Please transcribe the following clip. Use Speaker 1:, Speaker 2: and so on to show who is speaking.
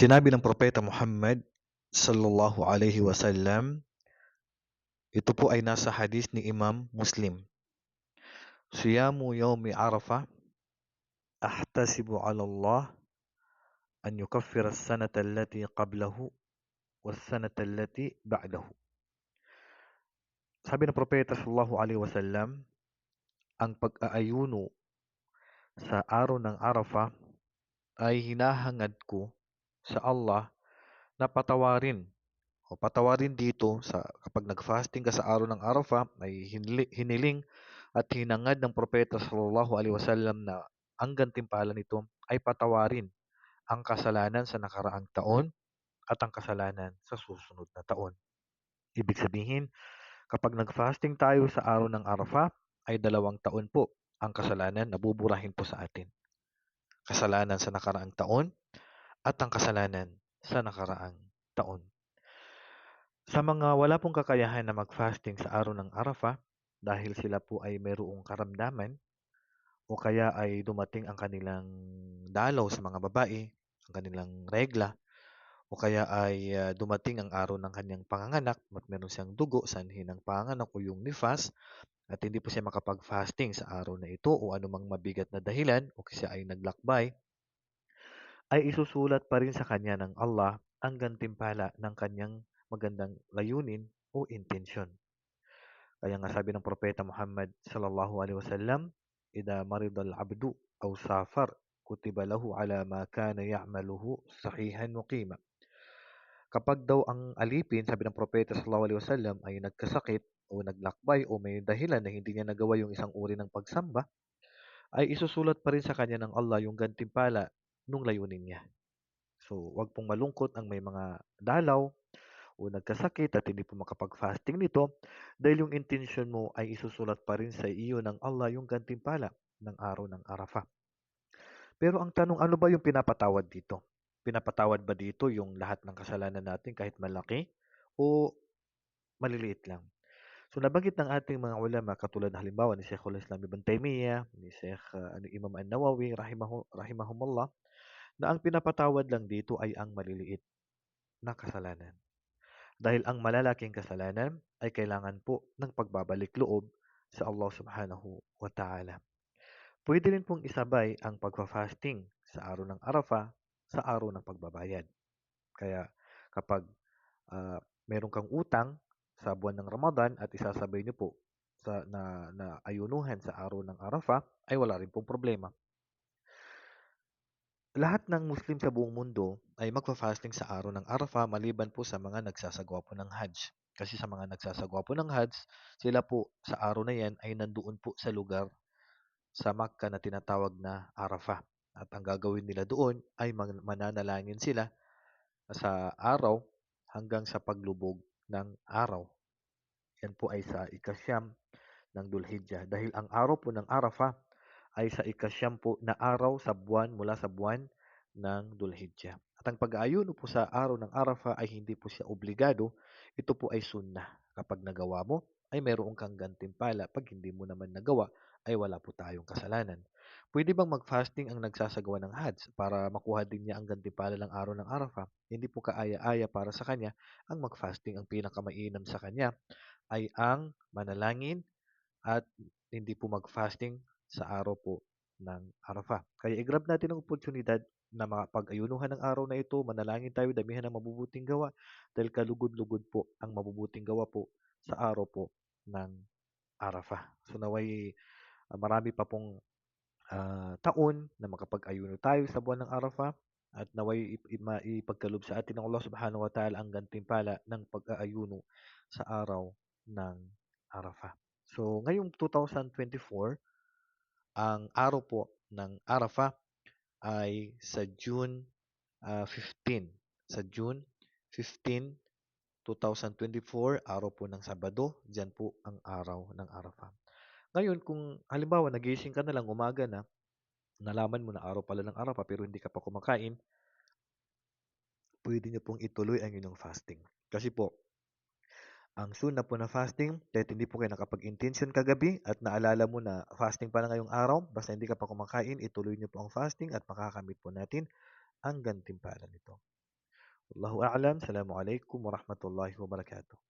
Speaker 1: Sinabi ng Propeta Muhammad sallallahu alaihi wasallam, ito po ay nasa hadis ni Imam Muslim. Siyamu yawmi Arafah ahtasibu ala Allah an yukaffira as-sanata allati qablahu was-sanata allati ba'dahu. Sabi ng Propeta sallallahu alaihi wasallam, ang pag-aayuno sa araw ng Arafah ay hinahangad ko sa Allah na patawarin o patawarin dito sa kapag nag-fasting ka sa araw ng Arafah ay hinili, hiniling at hinangad ng propeta sallallahu alaihi wasallam na ang gantimpala nito ay patawarin ang kasalanan sa nakaraang taon at ang kasalanan sa susunod na taon. Ibig sabihin, kapag nag-fasting tayo sa araw ng Arafah ay dalawang taon po ang kasalanan na buburahin po sa atin. Kasalanan sa nakaraang taon at ang kasalanan sa nakaraang taon. Sa mga wala pong kakayahan na mag-fasting sa araw ng Arafah dahil sila po ay mayroong karamdaman o kaya ay dumating ang kanilang dalaw sa mga babae, ang kanilang regla, o kaya ay uh, dumating ang araw ng kanyang panganganak at meron siyang dugo sa ng panganganak o yung nifas at hindi po siya makapag-fasting sa araw na ito o anumang mabigat na dahilan o kasi ay naglakbay, ay isusulat pa rin sa kanya ng Allah ang gantimpala ng kanyang magandang layunin o intensyon. Kaya nga sabi ng propeta Muhammad sallallahu alaihi wasallam, "Ida marida al-'abdu aw safar, kutiba lahu ala ma kana ya'maluhu sahihan muqima." Kapag daw ang alipin, sabi ng propeta sallallahu alaihi wasallam ay nagkasakit o naglakbay o may dahilan na hindi niya nagawa yung isang uri ng pagsamba, ay isusulat pa rin sa kanya ng Allah yung gantimpala nung layunin niya. So, wag pong malungkot ang may mga dalaw o nagkasakit at hindi po makapag-fasting nito dahil yung intention mo ay isusulat pa rin sa iyo ng Allah yung gantimpala ng araw ng Arafah. Pero ang tanong, ano ba yung pinapatawad dito? Pinapatawad ba dito yung lahat ng kasalanan natin kahit malaki o maliliit lang? So nabanggit ng ating mga ulama katulad halimbawa ni Sheikhul Islam Ibn Taymiyyah, ni Sheikh uh, Imam An-Nawawi rahimahu, rahimahumullah na ang pinapatawad lang dito ay ang maliliit na kasalanan. Dahil ang malalaking kasalanan ay kailangan po ng pagbabalik loob sa Allah Subhanahu wa Ta'ala. Pwede rin pong isabay ang pagfa-fasting sa araw ng Arafah sa araw ng pagbabayad. Kaya kapag uh, meron kang utang sa buwan ng Ramadan at isasabay niyo po sa na, na ayunuhan sa araw ng Arafah ay wala rin pong problema. Lahat ng Muslim sa buong mundo ay magfa-fasting sa araw ng Arafah maliban po sa mga nagsasagawa po ng Hajj. Kasi sa mga nagsasagawa po ng Hajj, sila po sa araw na yan ay nandoon po sa lugar sa Makkah na tinatawag na Arafah. At ang gagawin nila doon ay mananalangin sila sa araw hanggang sa paglubog ng araw. Yan po ay sa ikasyam ng Dulhijjah. Dahil ang araw po ng Arafah ay sa ikasyam po na araw sa buwan mula sa buwan ng Dulhijjah. At ang pag-aayuno po sa araw ng Arafah ay hindi po siya obligado. Ito po ay sunnah. Kapag nagawa mo, ay meron kang gantimpala. Pag hindi mo naman nagawa, ay wala po tayong kasalanan. Pwede bang mag-fasting ang nagsasagawa ng Hajj para makuha din niya ang gantimpala ng araw ng Arafah? Hindi po kaaya-aya para sa kanya ang mag-fasting. Ang pinakamainam sa kanya ay ang manalangin at hindi po mag-fasting sa araw po ng Arafah. Kaya i-grab natin ang oportunidad na makapag-ayunuhan ng araw na ito, manalangin tayo, damihan ng mabubuting gawa dahil kalugod-lugod po ang mabubuting gawa po sa araw po ng Arafah. So naway uh, marami pa pong uh, taon na makapag-ayuno tayo sa buwan ng Arafah at naway ipagkalob sa atin ng Allah subhanahu wa ta'ala ang gantimpala ng pag-aayuno sa araw ng Arafah. So, ngayong 2024, ang araw po ng Arafah ay sa June uh, 15. Sa June 15, 2024, araw po ng Sabado, dyan po ang araw ng Arafah. Ngayon, kung halimbawa nagising ka na lang umaga na, nalaman mo na araw pala ng Arafah pero hindi ka pa kumakain, pwede niyo pong ituloy ang inyong fasting. Kasi po, ang sunnah po na fasting, kahit hindi po kayo nakapag-intention kagabi at naalala mo na fasting pa na ngayong araw, basta hindi ka pa kumakain, ituloy niyo po ang fasting at makakamit po natin ang gantimpala nito. Allahu a'lam. Assalamualaikum warahmatullahi wabarakatuh.